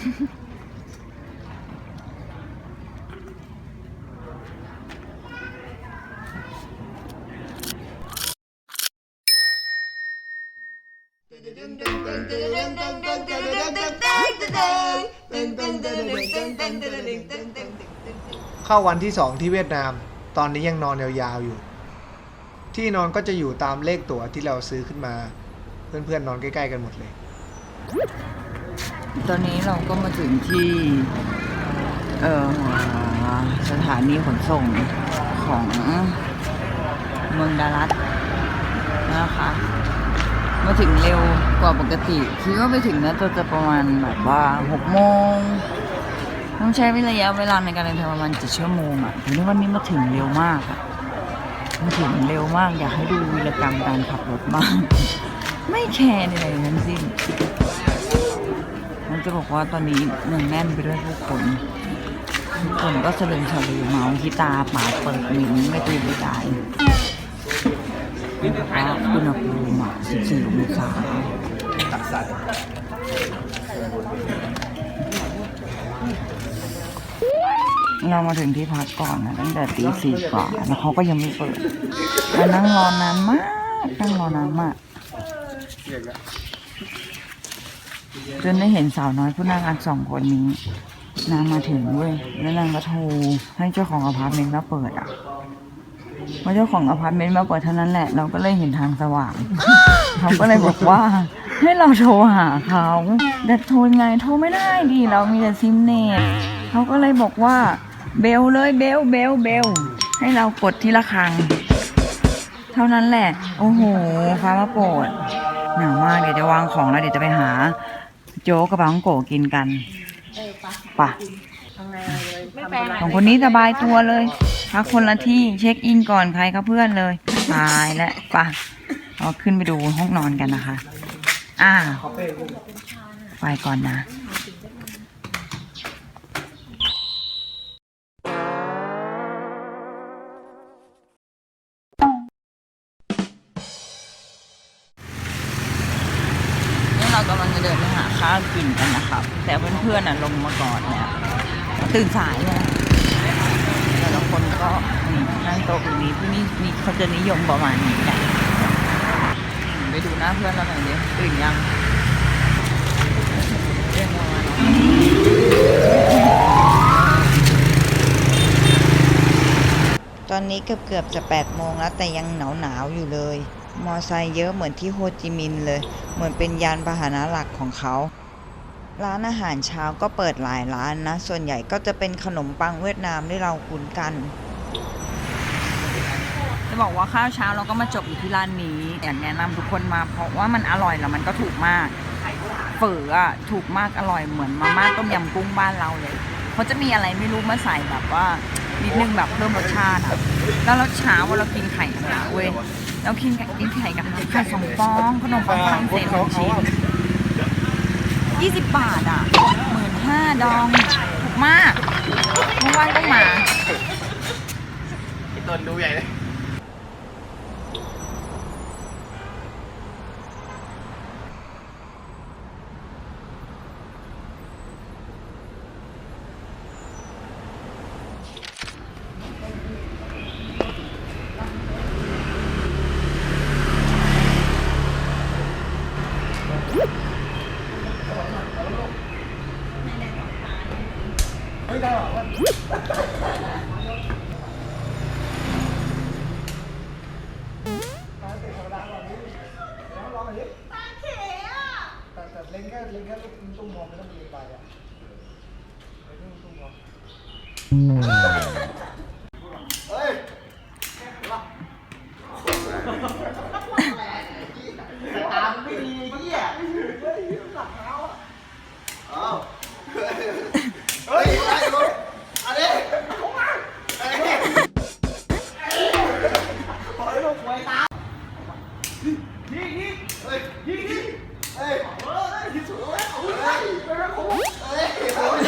เข้าวันที่สองที่เวียดนาม ตอนนี้ยังนอนยาวๆอยู่ ที่นอนก็จะอยู่ตามเลขตั๋วที่เราซื้อขึ้นมา เพื่อนๆนอนใกล้ๆกันหมดเลย ตอนนี้เราก็มาถึงที่ เออสถานีขนส่งของเมืองดารัตนะคะมาถึงเร็วกว่าปกติคิดว่าไปถึงนะตัวจะประมาณแบบว่าหกโมงต้องใช้ระยะเวลาในการเดินทางประมาณเจ็ดชั่วโมงอะทีนี้วันนี้มาถึงเร็วมากอะมาถึงเร็วมากอยากให้ดูวีรกรรมการขับรถมาก ไม่แคร์ใดๆทั้งสิ้น มันจะบอกว่าตอนนี้เนืองแน่นไปด้วยผู้คนทุกคนก็สะลึมสะลือเมาที่ตาปากเปิดมิ้นไม่ตื่นไม่ตายแล้วอุณหภูมิอะ14องศาเรามาถึงที่พักก่อนนะตั้งแต่ตีสี่กว่าแล้วเขาก็ยังไม่เปิดเรานั่งรอนานมากนั่งรอนานมาก จนได้เห็นสาวน้อยผู้น่ารักสองคนนี้ นางมาถึงเว้ยแล้วนางก็โทรให้เจ้าของอพาร์ตเมนต์มาเปิดอะพอเจ้าของอพาร์ตเมนต์มาเปิดเท่านั้นแหละ เราก็เลยเห็นทางสว่างเขาก็เลยบอกว่าให้เราโทรหาเขาแต่โทรยังไงโทรไม่ได้ดิเรามีแต่ซิมเนตเขาก็เลยบอกว่าเบลเลยเบลเบลเบลให้เรากดที่ละครังเท่านั้นแหละ โอ้โห ฟ้ามาโปรดหนาวมากเดี๋ยวจะวางของแล้วเดี๋ยวจะไปหา โจ๊กกับปังโกะกินกันปะของคนนี้สบายตัวเลยพักคนละที่เช็คอินก่อนใครก็เพื่อนเลยตายแล้วปะเราขึ้นไปดูห้องนอนกันนะคะ อ่า ไปก่อนนะ ตื่นสายเลยแต่ละคนก็นี่นั่งโต๊ะแบบนี้ที่นี่นี่เขาจะนิยมประมาณนี้แหละไปดูหน้าเพื่อนเราหน่อยดิตื่นยังเรียนประมาณตอนนี้เกือบเกือบจะ8โมงแล้วแต่ยังหนาวหนาวอยู่เลย มอไซค์เยอะเหมือนที่โฮจิมินห์เลย เหมือนเป็นยานพาหนะหลักของเขา ร้านอาหารเช้าก็เปิดหลายร้านนะ ส่วนใหญ่ก็จะเป็นขนมปังเวียดนามที่เราคุ้นกันจะบอกว่าข้าวเช้าเราก็มาจบอยู่ที่ร้านนี้อยากแนะนำทุกคนมาเพราะว่ามันอร่อยแล้วมันก็ถูกมากเฝออะถูกมากอร่อยเหมือนมาม่าต้มยำกุ้งบ้านเราเลยเขาจะมีอะไรไม่รู้มาใส่แบบว่านิดนึงแบบเพิ่มรสชาติอะแล้วเราเช้าเรากินไข่กระทะเว้ยเรากินกินไข่กระทะไข่สองฟองขนมปังเศสหนึ่งชิ้น ยี่สิบบาทอะหมื่นห้าดองถูกมากว่างๆต้องมา พี่ต้นดูใหญ่เลย แต่เล็งแค่เล็งแค่ลูกตุ้มมองไม่ต้องเรียนไปอะตุ้มมอง เฮ้ยได้ลูกอันนี้ยิงยิงเฮ้ยยิงยิงเฮ้ยเฮ้ยยิงสวยเฮ้ยเฮ้ยเฮ้ย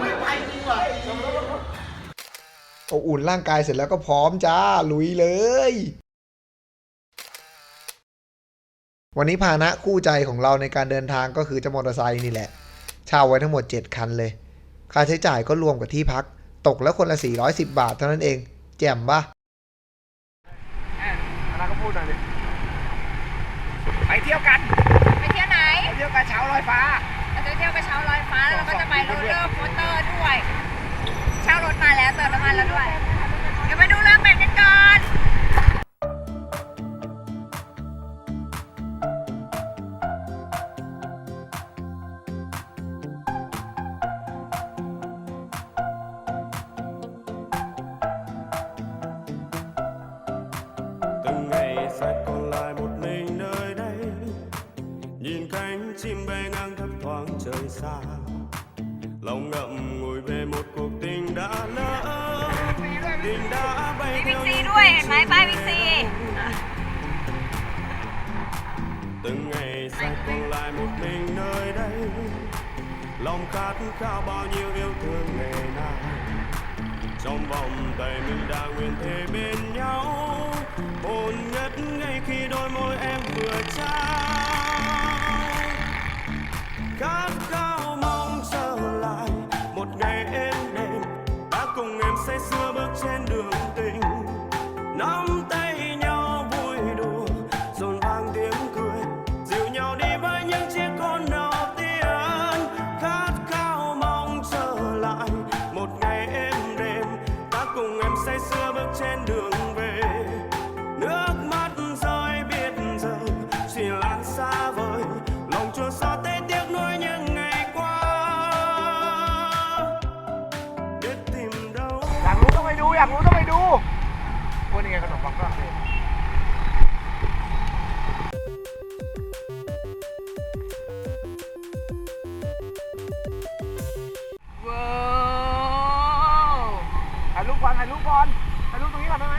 ไม่ไปจริงว่ะ อบอุ่นร่าง กายเสร็จแล้วก็พร้อมจ้าลุยเลย วันนี้พาหนะคู่ใจของเราในการเดินทางก็คือเจ้ามอเตอร์ไซค์นี่แหละเช่าไว้ทั้งหมด 7 คันเลย ค่าใช้จ่ายก็รวมกับที่พัก ตกแล้วคนละ 410 บาทเท่านั้นเอง แจ่มปะอันนั้นก็พูดหน่อยดิไปเที่ยวกัน ไปเที่ยวไหน ไปเที่ยวกันเช้าลอยฟ้า เราจะเที่ยวกระเช้าลอยฟ้าแล้วเราก็จะไปโรลเลอร์โคสเตอร์ด้วย เช่ารถมาแล้วเติมน้ำมันแล้วด้วยเดี๋ยวไปดูเ con. Từng ngày sẽ còn lại một mình nơi đây. Nhìn cánh chim bay ngang thấp thoáng trời xa. Lòng ngậm ngùi về một cuộc tình đã lỡ มีบิ๊ก theo ซี những ด้วยเห็นไหมป้ายบิ๊กซี từng ngày sẽ còn lại một mình nơi đây lòng khát khao bao nhiêu yêu thương ngày nào trong vòng tay mình đã nguyện thề bên nhau hồn ngất ngay khi đôi môi em vừa trao khát ายรูปก่อนถ่ายรูปก่อนถ่ายรูปตรงนี้ก่อนได้ไหม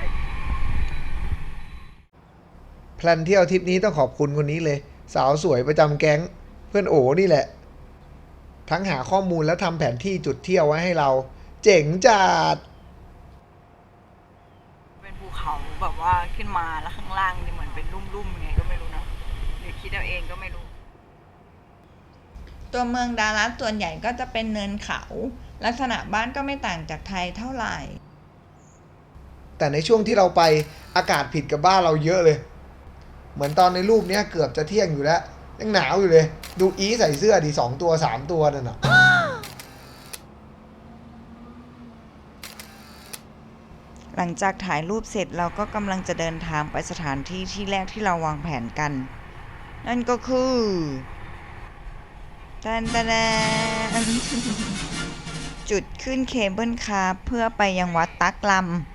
แพลนเที่ยวทริปนี้ต้องขอบคุณคนนี้เลย สาวสวยประจำแก๊ง เพื่อนโอนี่แหละ ทั้งหาข้อมูลและทำแผนที่จุดเที่ยวไว้ให้เรา เจ๋งจัดเป็นภูเขาแบบว่าขึ้นมาแล้วข้างล่างนี่เหมือนเป็นลุ่มๆไงก็ไม่รู้นะหรือคิดเอาเองก็ไม่รู้ ตัวเมืองดารัสส่วนใหญ่ก็จะเป็นเนินเขา ลักษณะบ้านก็ไม่ต่างจากไทยเท่าไหร่ แต่ในช่วงที่เราไปอากาศผิดกับบ้านเราเยอะเลย เหมือนตอนในรูปเนี้ยเกือบจะเที่ยงอยู่แล้ว ยังหนาวอยู่เลย ดูอีใส่เสื้อดีสองตัวสามตัวนั่นน่ะหลังจากถ่ายรูปเสร็จเราก็กำลังจะเดินทางไปสถานที่ที่แรกที่เราวางแผนกัน นั่นก็คือแตนแตนจุดขึ้นเคเบิลคาร์เพื่อไปยังวัดตักลำ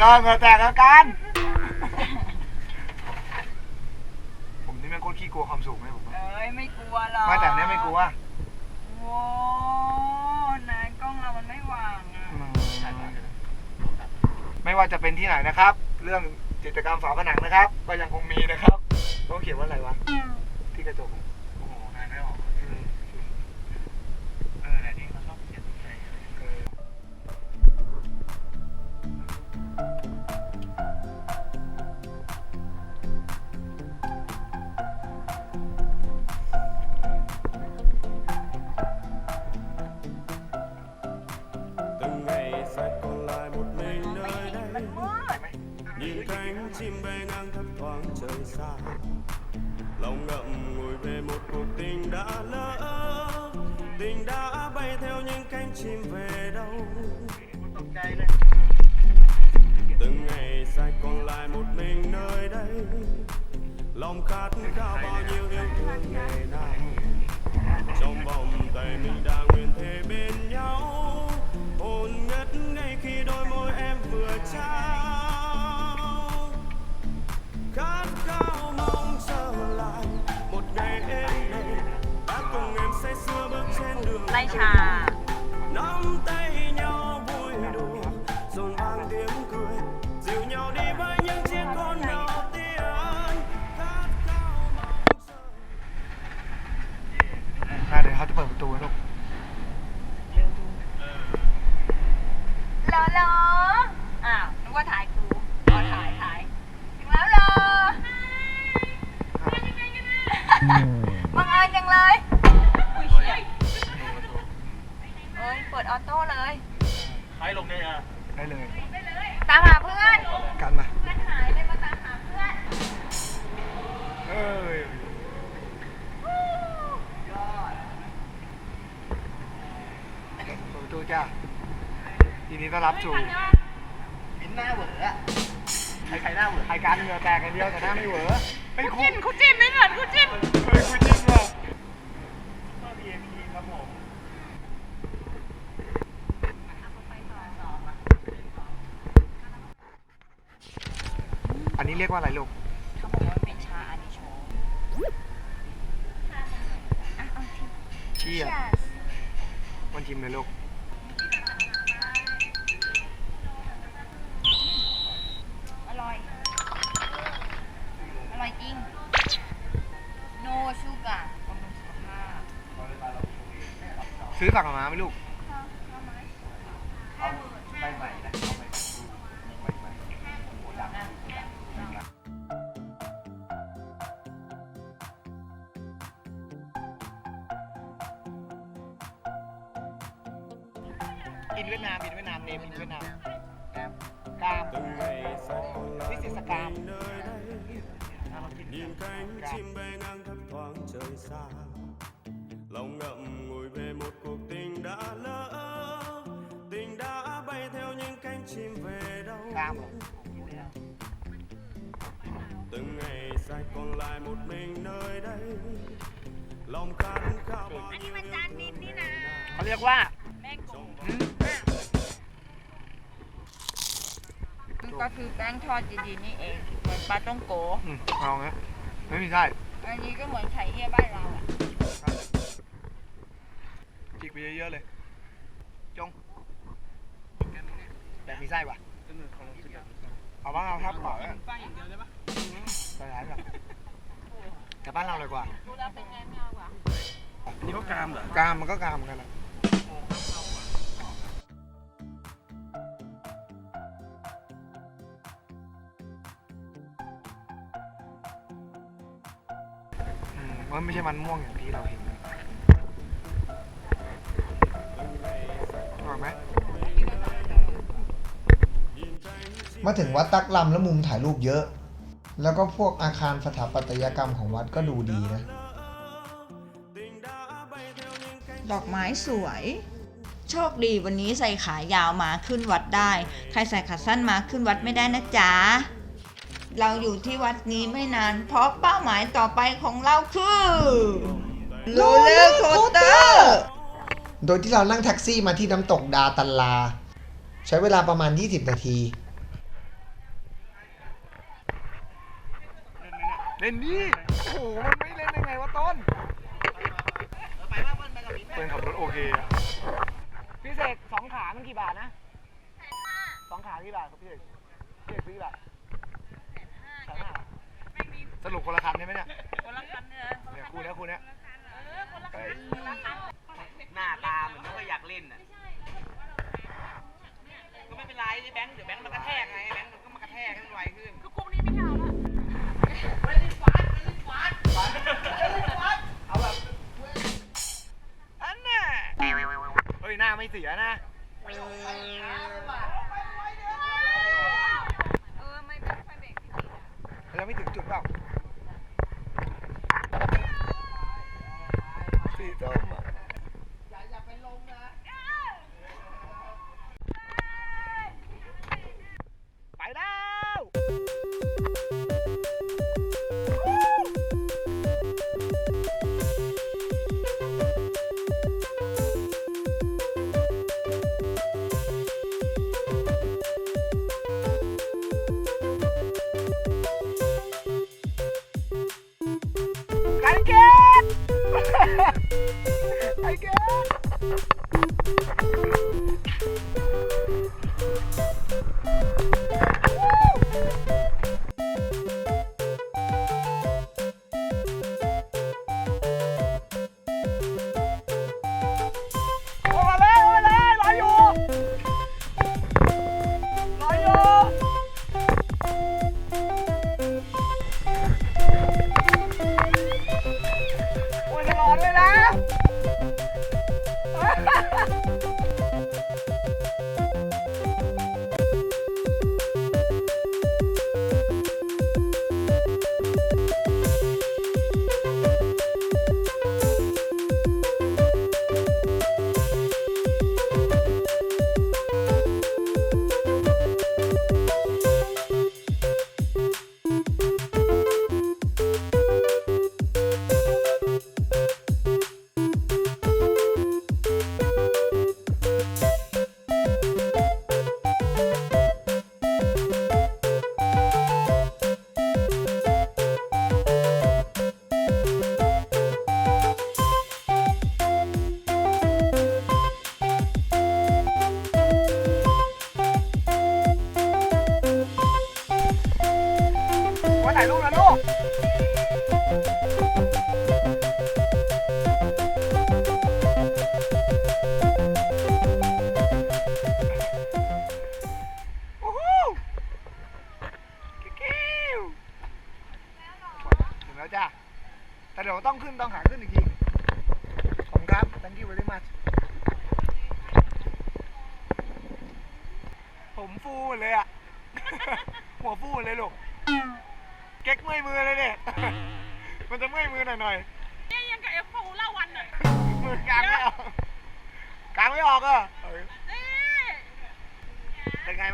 เฮ้ยกระแตกกันกระแตกกันผมนี่แม่งโคตรขี้กลัวความสูงเลยผมว่าเอ้ยไม่กลัวหรอกไมาแต่เนี้ยไม่กลัวโว้นายกล้องเรามันไม่วางอะไม่ว่าจะเป็นที่ไหนนะครับ เรื่องจิตรกรรมฝาผนังนะครับ ก็ยังคงมีนะครับต้องเขียนว่าอะไรวะที่กระจก nhìn cánh chim bay ngang thấp thoáng trời xa lòng ngậm ngùi về một cuộc tình đã lỡ tình đã bay theo những cánh chim về đâu ตกใจเลย từng ngày dài còn lại một mình nơi đây lòng khát khao bao nhiêu yêu thương ngày nào trong vòng tay mình đã nguyện thề bên nhau ngồn ngất ngay khi đôi môi em vừa trao. Khát khao mong trở lại một ngày em này đã cùng em say sưa bước trên đường lay trà. Nắm tay ทีนี้ต้อนรับสู่มิ้นหน้าเหวออะใครใครหน้าเหวอใครการเหงื่อแตกอย่างเดียวแต่หน้าไม่เหวอไอ้ยคุจิ้ณนคุณจิ้นไม่เหมือนคุณจิ้นเฮ้ยคุณจิ้มว่ะก็ VIP ครับผมอันนี้เรียกว่าอะไรลูกเขาบอกว่าเป็นชาอันนี้โชว์เชียมันชิมเลยลูก ซื้อฝากมาไหมลูกอินเวียดนามอินเวียดนามเนมอินเวียดนามกามที่สิสกาม nhìn cánh chim bay ngang thấp thoáng trời xa một cuộc tình đã lỡ tình đã bay theo những cánh chim về đâu กามเหรอ từng ngày dài còn lại một mình nơi đây lòng khát khao bao อันนี้ nhiêu มันจานบินนี่นะเขาเรียกว่า แม่งกุ้งอืมก็คือแป้งทอดดีๆนี่เองเหมือนปลาต้องโก อืมเอางี้ไม่มีไส้อันนี้ก็เหมือนไข่เยี่ยบ้านเราอะ จิกไปเยอะๆเลย จงแบบมีไส้ปะเอาบ้างเอาครับเปล่าไส้อย่างเดียวได้ปะใส่ร้ายปะแต่บ้านเราเลยกว่าดูแล้วเป็นไงไม่เอาอะนี่ก็กามเหรอกามมันก็กามเหมือนกันแหละอืมมันไม่ใช่มันม่วงอย่างที่เราเห็น มาถึงวัดตักลำแล้วมุมถ่ายรูปเยอะ แล้วก็พวกอาคารสถาปัตยกรรมของวัดก็ดูดีนะ ดอกไม้สวย โชคดีวันนี้ใส่ขายาวมาขึ้นวัดได้ ใครใส่ขาสั้นมาขึ้นวัดไม่ได้นะจ๊ะ เราอยู่ที่วัดนี้ไม่นาน เพราะเป้าหมายต่อไปของเราคือโรลเลอร์โคสเตอร์โดยที่เรานั่งแท็กซี่มาที่น้ำตกดาตันลา ใช้เวลาประมาณ 20 นาที เล่นดิโอ้โหมันไม่เล่นได้ไงวะต้นเปิ้ลขับรถโอเคอะพี่เสกสองขา มันกี่บาทนะสองขากี่บาทครับพี่เสกพี่เสกซื้อกี่บาทแสนห้าสรุปคนละคันใช่ไหมเนี่ยคนละคันเนี่ยเนี่ยคู่เนี้ยคู่เนี้ยหน้าตาเหมือนไม่ค่อยอยากเล่นอะก็ไม่เป็นไรไอ้แบงค์เดี๋ยวแบงค์มันกระแทกไงแบงค์มันก็มากระแทกให้มันไวขึ้นก็กุ้งนี่ไม่เอาล ฮ้ยหน้าไม่เสียนะเรกแล้วไม่ถึงจุดเปล่าสีส้ม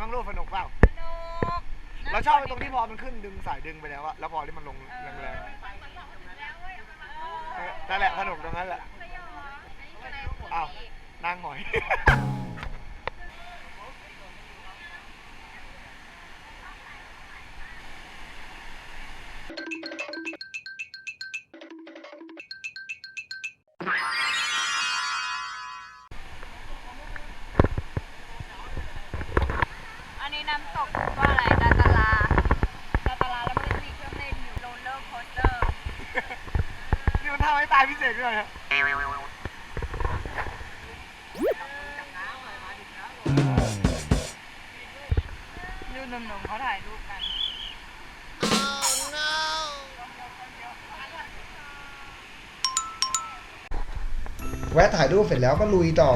บ้างลูกสนุกเปล่าสนุกเราชอบไปตรงที่พอมันขึ้นดึงสายดึงไปแล้วอะแล้วพอที่มันลงแรงๆเออนั่นแหละสนุกตรงนั้นแหละอ้าวนางหอย มันท่าไม้ตายพิเศษด้วยฮะดูหนุ่มๆเขาถ่ายรูปกัน แวะถ่ายรูปเสร็จแล้วก็ลุยต่อ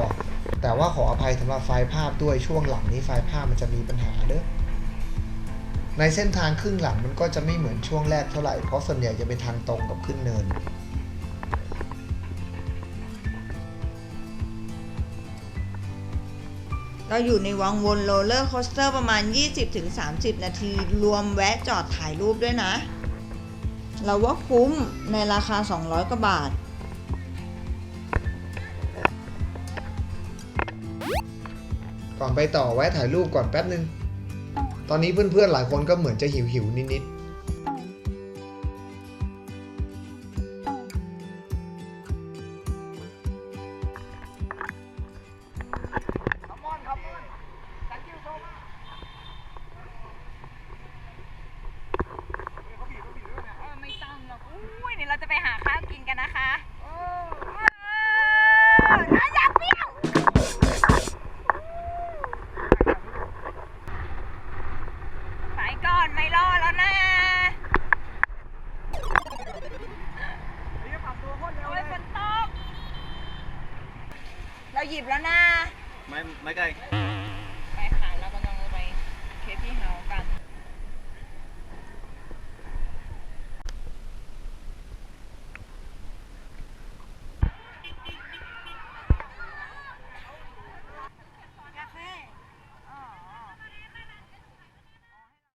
แต่ว่าขออภัยสำหรับไฟล์ภาพด้วยช่วงหลังนี้ไฟล์ภาพมันจะมีปัญหาเด้อในเส้นทางครึ่งหลังมันก็จะไม่เหมือนช่วงแรกเท่าไหร่ เพราะส่วนใหญ่จะเป็นทางตรงกับขึ้นเนิน เราอยู่ในวังวนโรลเลอร์โคสเตอร์ประมาณ 20-30 นาที รวมแวะจอดถ่ายรูปด้วยนะ เราว่าคุ้มในราคา 200 กว่าบาท ก่อนไปต่อแวะถ่ายรูปก่อนแป๊บนึง ตอนนี้เพื่อนๆหลายคนก็เหมือนจะหิวหิวๆนิดๆ